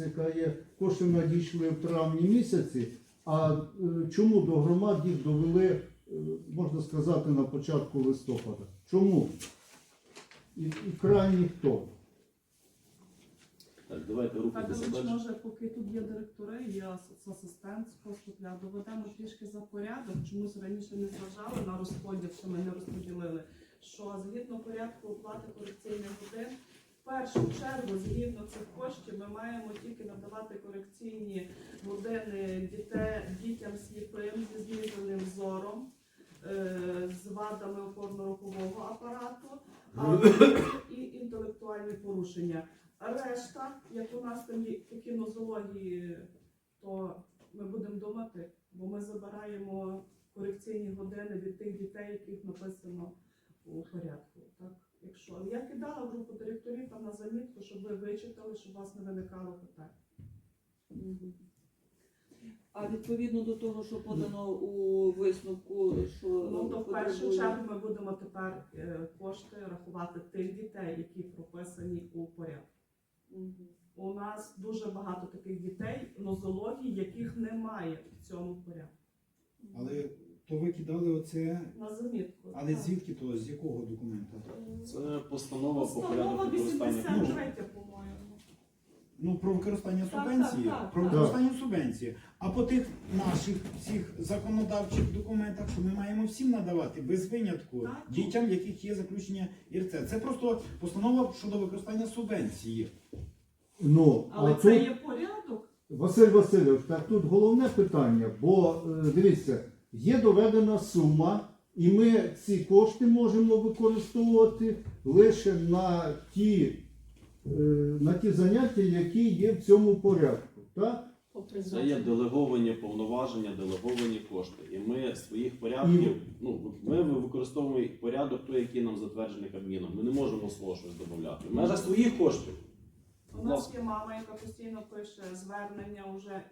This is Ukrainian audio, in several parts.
яка є, кошти надійшли в травні місяці. А е, чому до громад їх довели, е, можна сказати, на початку листопада? Чому? І, і крайні хто? Так, давайте рухатися Федорович, далі. може, поки тут є директори, є асистент з поступля, доведемо трішки за порядок. Чомусь раніше не зважали на розподіл, що ми не розподілили. Що згідно порядку оплати корекційних годин, першу чергу, згідно цих коштів, ми маємо тільки надавати корекційні години дітей, дітям сліпим зі зниженим зором, е, з вадами опорно-рухового апарату, а і інтелектуальні порушення. Решта, як у нас там є по кінозології, то ми будемо думати, бо ми забираємо корекційні години від тих дітей, яких написано у порядку. Так? Якщо я кидала в групу директорів там на замітку, щоб ви вичитали, щоб у вас не виникало питань. Мгм. А відповідно до того, що подано у висновку, що Ну то в першу потребує- чергу ми будемо тепер е, кошти рахувати тих дітей, які прописані у порядку. Мгм. У нас дуже багато таких дітей нозології, яких немає в цьому порядку. Але то ви кидали оце, На замітку. але так. звідки то, з якого документа? Це постанова по порядку використання 83, по-моєму. Ну, про використання Так, субвенції, так, так, про так. використання субвенції. А по тих наших всіх законодавчих документах, що ми маємо всім надавати без винятку Так. дітям, в яких є заключення ІРЦ. Це просто постанова щодо використання субвенції. Ну, Але це тут, є порядок. Василь Васильович, так тут головне питання, бо е, дивіться, є доведена сума, і ми ці кошти можемо використовувати лише на ті, е, на ті заняття, які є в цьому порядку. Так? Це є делеговані повноваження, делеговані кошти. І ми своїх порядків, ну ми використовуємо порядок той, який нам затверджений Кабміном. Ми не можемо свого щось додати. В межах своїх коштів. У нас є мама, яка постійно пише звернення вже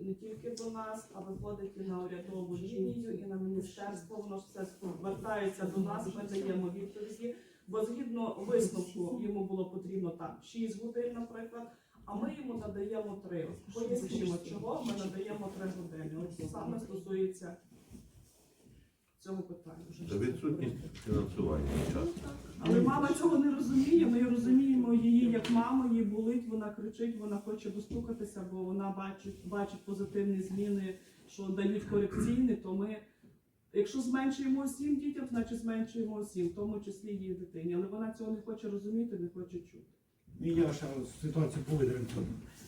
не тільки до нас, а виходить і на урядову лінію, і на міністерство. Воно ж все повертається до нас. Ми даємо відповіді. Бо згідно висновку йому було потрібно там 6 годин, наприклад. А ми йому надаємо 3. Пояснимо, чого ми надаємо 3 години. Ось саме стосується цього питання. Це відсутність фінансування часто. Але мама цього не розуміє. Ми розуміємо її як маму, їй болить, вона кричить, вона хоче достукатися, бо вона бачить, бачить позитивні зміни, що дають корекційні, то ми. Якщо зменшуємо усім дітям, значить зменшуємо усім, в тому числі її дитині. Але вона цього не хоче розуміти, не хоче чути. Ну, я ще ситуацію по Видеринцю.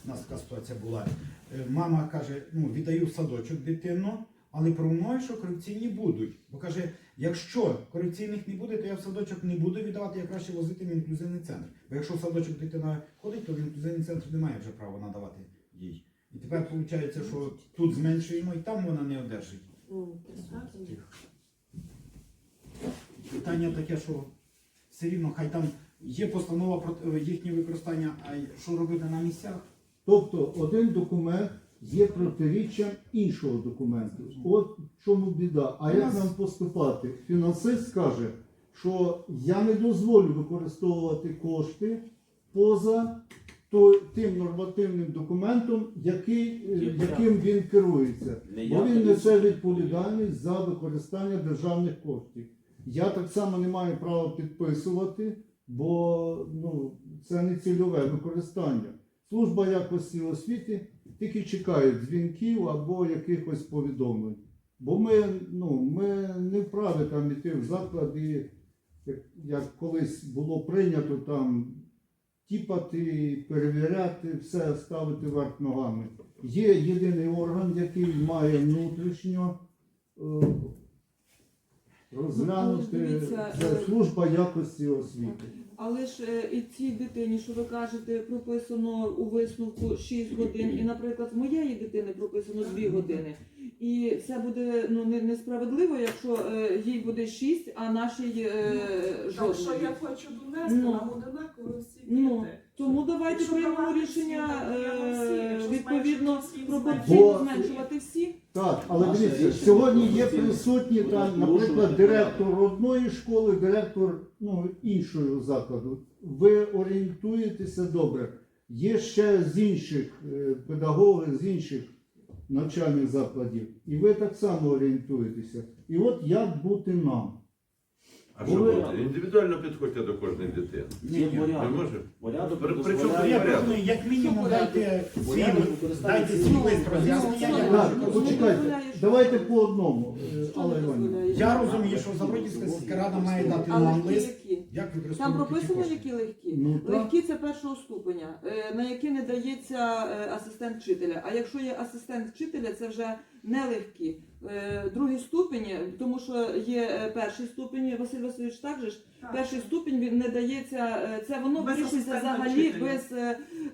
У нас така ситуація була. Е, Мама каже, ну, віддаю в садочок дитину, але про мною, що корекційні будуть. Бо каже, якщо корекційних не буде, то я в садочок не буду віддавати, я краще возити в інклюзивний центр. Бо якщо в садочок дитина ходить, то в інклюзивний центр не має вже права надавати їй. І тепер виходить, що тут зменшуємо і там вона не одержить. Питання таке, що все рівно, хай там є постанова про е, їхнє використання, а що робити на місцях. Тобто один документ є протиріччям іншого документу. От в чому біда. А як нам поступати? Фінансист скаже, що я не дозволю використовувати кошти поза то- тим нормативним документом, який, е, яким він керується. Бо він несе відповідальність за використання державних коштів. Я так само не маю права підписувати, бо ну, це не цільове використання. Служба якості освіти тільки чекає дзвінків або якихось повідомлень. Бо ми, ну, ми не вправі там іти в заклад і, як, як колись було прийнято там тіпати, перевіряти, все ставити верх ногами. Є єдиний орган, який має внутрішньо е, розглянути ж дивіться, це е, служба якості освіти. Але ж е, і цій дитині, що ви кажете, прописано у висновку 6 годин, і, наприклад, в моєї дитини прописано 2 години. І це буде ну не- несправедливо, якщо е, їй буде 6, а нашій е, Так що я хочу донести, Ну. нам одинаково всі Ну. Тому давайте Якщо приймемо давати рішення е, Якщо відповідно зменшити всім, пропорційно зменшувати всі. Так, але Наше дивіться, рішення сьогодні є присутні там, наприклад, директор одної школи, директор ну, іншого закладу. Ви орієнтуєтеся добре. Є ще з інших е, педагогів, з інших навчальних закладів. І ви так само орієнтуєтеся. І от як бути нам? А що Були- буде? Індивідуально підходьте до кожної дитини. Є порядок. можемо? Порядок При- при чому дозволяє- Я порядок? пропоную, як мінімум, дайте свій, дайте свій лист роз'яснення. Так, почекайте, давайте по одному. Е, Алла Іванівна. Я розумію, що Забродівська сільська рада має дати А нам легкі лист, які? як Там використовувати ці прописано, кошти. які легкі. Ну, так. Легкі це першого ступеня, е, на які не дається е, асистент вчителя. А якщо є асистент вчителя, це вже не легкі. Е, Другий ступень, тому що є е, перший ступень, Василь Васильович також ж Так. перший ступінь він не дається. е, Це воно вирішується взагалі вчителя. без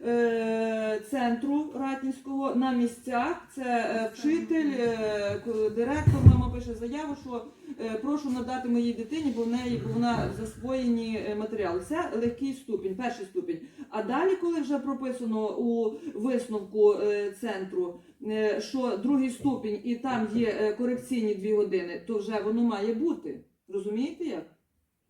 е, центру ратнівського на місцях. Це вчитель, е, директор. Мама пише заяву, що е, прошу надати моїй дитині, бо в неї бо вона засвоєні матеріали. Це легкий ступінь, перший ступінь. А далі, коли вже прописано у висновку е, центру, що другий ступінь і там є е, корекційні дві години, то вже воно має бути. Розумієте як?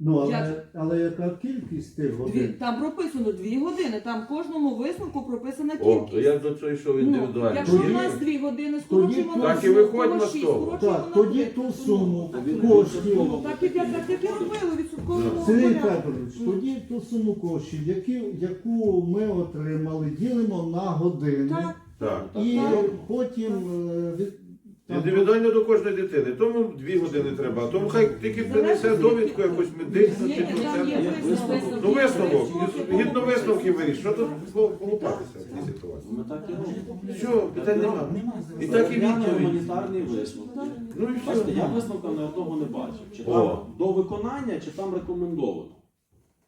Ну, але, Як? але яка кількість тих Дві, годин? там прописано дві години, там в кожному висновку прописана О, кількість. я до цього йшов Ну, індивідуально. якщо Тоді- в нас дві години скорочуємо тоді- на Так і виходь на сто. Так, тоді ту Ну, суму коштів. відсотково. Так як, так як і робили відсотково. Сергій Федорович, тоді ту суму коштів, які, яку ми отримали, ділимо на години. Так, Так. І Так. потім е, від- там- Індивідуально до кожної дитини. Тому дві години треба. Тому хай тільки принесе довідку якусь медичну чи процентну. висновок. Ну висновок. Гідно висновки виріш. Що тут полупатися в цій ситуації? Ми так і робимо. Все, питань нема. І так і відповідь. гуманітарний висновок. Ну і Бачите, я висновка ні одного не бачив. Чи О. там до виконання, чи там рекомендовано.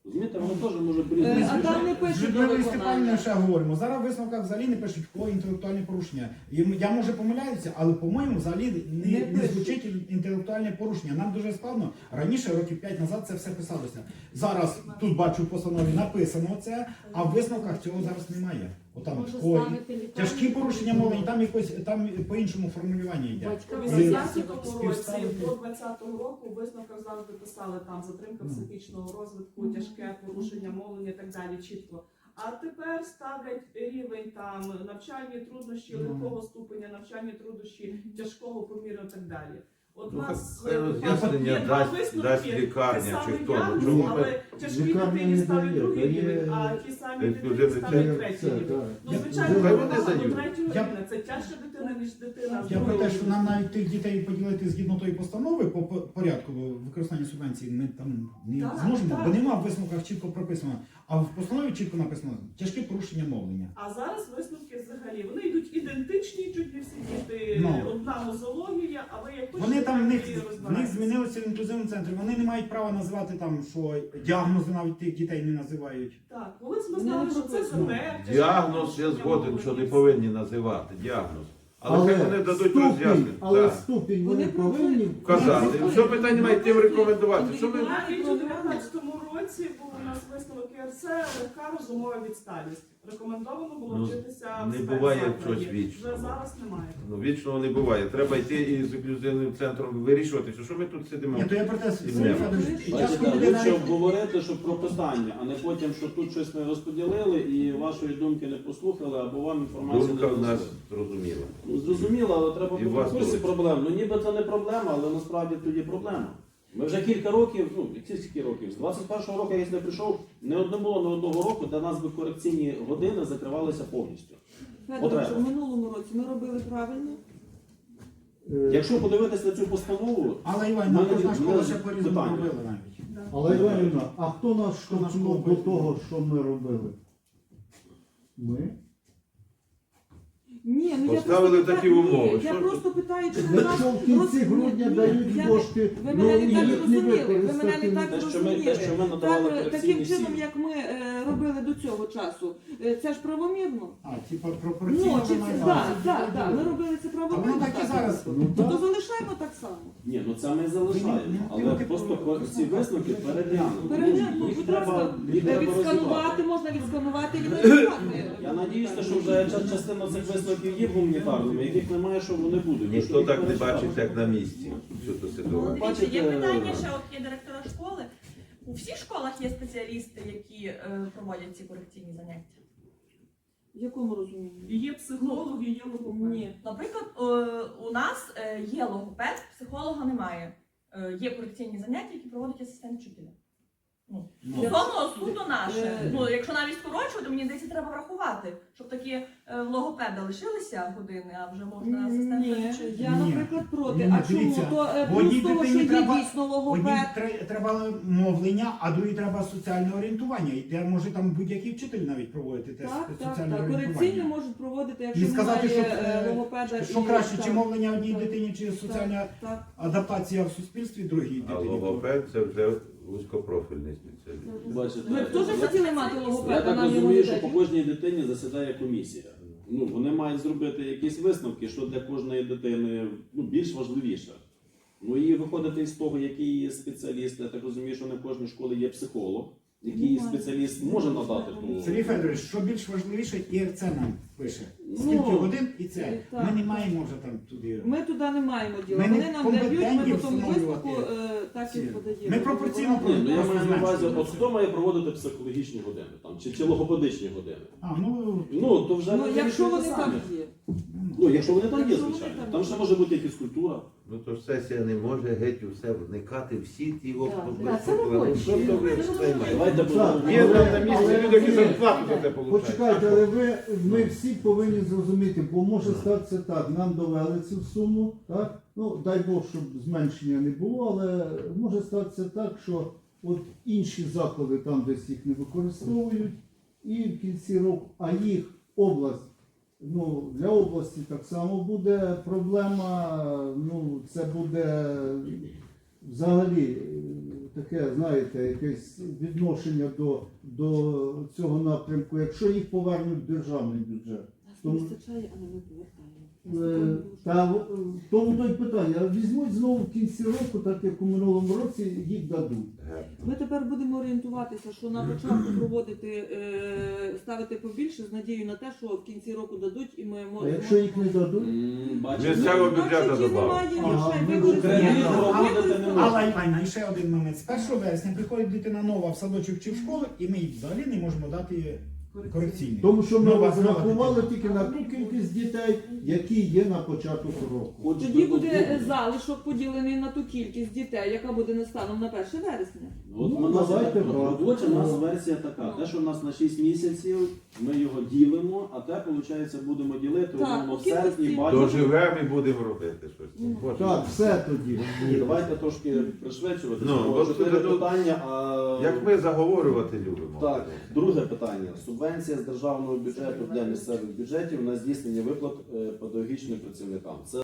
Розумієте, воно теж може Е, а там не З пишуть до Людмилою Степанівною виконання. ще говоримо. Зараз в висновках взагалі не пишуть про інтелектуальні порушення. І м- я може помиляюся, але по-моєму взагалі не, Не не, пишуть. звучить інтелектуальне порушення. Нам дуже складно. Раніше, років 5 назад, це все писалося. Зараз тут бачу в постанові написано це, а в висновках цього зараз немає. Отам Може ой, ставити лікарню? тяжкі порушення мови, там якось там по-іншому формулювання йде. Батька У Ви 18-му році до 20-го року у висновках завжди писали там затримка психічного розвитку, тяжке порушення мовлення і так далі чітко. А тепер ставлять рівень там навчальні труднощі легкого ступеня, навчальні труднощі тяжкого поміру і так далі. От Ну, нас хай е, роз'яснення є два дасть- висновки, дасть лікарня саме чи хто, ну, чому але тяжкі Лікарня дитині не ставлять дає, другий дає рівень, а ті самі ексклюзивний дитині ставлять третій рівень. Ну, звичайно, Хай вони до дають. третього Я- рівня. Це тяжча дитина, ніж дитина. з Я про другого те, що рівня. нам навіть тих дітей поділити згідно тої постанови по по- порядку використання субвенцій ми там не Так, зможемо, так. бо нема в висновках чітко прописано. А в постанові чітко написано тяжке порушення мовлення. А зараз висновки взагалі вони йдуть ідентичні, чуть не всі діти Ну. одна нозологія, а ви як Вони там в них, в них змінилося в інклюзивному центрі. Вони не мають права називати там, що діагнози навіть тих дітей не називають. Так, колись ми знали, що це прописано. Діагноз я згоден, що не повинні називати. Діагноз. Але, Але хай вони дадуть ступінь, роз'яснення. але Так. ступінь Вони вони повинні Вказати. Все питання немає тим рекомендувати. Що ми Навіть у 19-му був у нас висновок ЄРЦ легка розумова відсталість. Рекомендовано було Ну, вчитися в не спецзакладі. буває чогось вічного. Вже зараз немає. Ну, вічного не буває. Треба йти і з інклюзивним центром вирішувати, що, що ми тут сидимо. Ні, то я про те, Сергій Бачите, лучше навіть обговорити, що про питання, а не потім, що тут щось ми розподілили і вашої думки не послухали, або вам інформацію Думка не в нас донесли. зрозуміла. Ну, зрозуміло, але треба І бути вас в курсі теж. проблем. Ну ніби це не проблема, але насправді тоді проблема. Ми вже кілька років, ну скільки років? З 21-го року, я не прийшов, не одне було не одного року, де нас би корекційні години закривалися повністю. Федорович, в минулому році ми робили правильно. е, Якщо подивитися на цю постанову, Але Іванівна, Мене кожна школа ще по-різному питання. робила навіть. Але Іванівна, а хто нас штовхнув до того, що ми робили? Ми? Ні, ну Поставили я просто такі питаю- умови, Ні, я що просто питаю, чи у нас Якщо в кінці роз- грудня Ні, дають я- кошти, Ви ну мене і не так їх не розуміли. Ви мене використати. не так те, що ми, розуміли. те, що ми надавали Так, таким чином, сім'ї. як ми е, робили до цього часу, е, це ж правомірно. А, типа пропорційно. Ну, чи це так, так, так. Ми робили це А правомірно. воно так і зараз. Ну, То так. залишаємо так само. ні, ну це ми залишаємо. Але просто ці висновки переглянути. Перегляньте, Ну, їх будь треба, ласка, їх Відсканувати можна відсканувати і відсканувати. Я надіюся, що вже ча- частина цих висновків є гуманітарними, яких немає, що вони будуть. Ніхто так не бачить, як на місці. Всю ту Ну, дивіться, є питання, ще от є директора школи. У всіх школах є спеціалісти, які е, проводять ці корекційні заняття. В якому розумінні? Є психологи, є логопед. Ні. Наприклад, е, у нас е, є логопед, психолога немає. Е, Є корекційні заняття, які проводить асистент вчителя. Ну, Ну, суду наше. Е, Ну, якщо навіть скорочувати, мені здається, треба врахувати, щоб такі е, логопеда лишилися години, а вже можна асистента Ні, вчителя. я, Ні. наприклад, проти. Ні, а чому? дивіться, То е, плюс того, що дитині є треба- дійсно Одній логопед. тре- треба мовлення, а другій треба соціальне орієнтування. І де може там будь-який вчитель навіть проводити тест Так, так, соціальне так. Корекційно орієнтування. можуть проводити, якщо І сказати, немає що, е, е, логопеда. Що і- краще, так, чи мовлення одній так, дитині, чи соціальна Так. адаптація в суспільстві другій А дитині? логопед це вже вузькопрофільний спеціаліст. Бачите, Ви б теж хотіли мати Я логопеда так на розумію, що по університеті? кожній дитині засідає комісія. Ну, вони мають зробити якісь висновки, що для кожної дитини ну, більш важливіше. Ну і виходити із того, який є спеціаліст. Я так розумію, що не в кожній школі є психолог, який спеціаліст може надати ту. Сергій Федорович, що більш важливіше, ІРЦ нам пише. Ну, Скільки годин і це. так. Ми не маємо вже там туди. Ми туди не маємо діла. Ми не Вони нам дають, ми компетентні потім встановлювати висновку е, так і ці. подаємо. Ми пропорційно Ні, ну я маю на увазі, от хто має проводити психологічні години там, чи, чи логопедичні години. А, ну, Ну, то вже Ну, якщо вони там є. Ну, якщо вони там є, звичайно. там ще може бути і фізкультура. Ну то ж сесія не може геть усе вникати, всі ті обсуждати. це робочі. Що то ви Це займаєте? Давайте будемо. Є там на місці люди, які зарплату за те получають. Почекайте, але ви, ми всі повинні зрозуміти, бо може статися так, нам довели цю суму, так? Ну, дай Бог, щоб зменшення не було, але може статися так, що от інші заклади там десь їх не використовують, і в кінці року, а їх область, ну, для області так само буде проблема, ну, це буде взагалі е, таке, знаєте, якесь відношення до, до цього напрямку, якщо їх повернуть в державний бюджет. Нас не вистачає, але ми повертаємо. Е, Та в- тому то й питання. Візьмуть знову в кінці року, так як у минулому році, їх дадуть. Ми тепер будемо орієнтуватися, що на початку проводити, е, ставити побільше з надією на те, що в кінці року дадуть і ми А можемо. якщо їх не дадуть, Місцевого бюджету немає Ага, грошей ми кредит проводити не використати. Але і ще один момент. З 1 вересня приходить дитина нова в садочок чи в школу, і ми їй взагалі не можемо дати корекційний. тому що ми розрахували тільки на ту кількість дітей, які є на початок року. Тоді буде залишок поділений на ту кількість дітей, яка буде не станом на 1 вересня. От Ну, у нас давайте так, брати. робоча у нас Ну. версія така. Те, що в нас на 6 місяців, ми його ділимо, а те, виходить, будемо ділити Так, умовно в кількості. серпні, бачимо. Доживемо і будемо робити щось. Ну. Боже. Так, все тоді. Ні, давайте трошки пришвидшувати. Ну, бо от чотири тут- питання, а Як ми заговорювати любимо. Так, друге питання. Субвенція з державного бюджету для місцевих бюджетів на здійснення виплат е, педагогічним працівникам. Це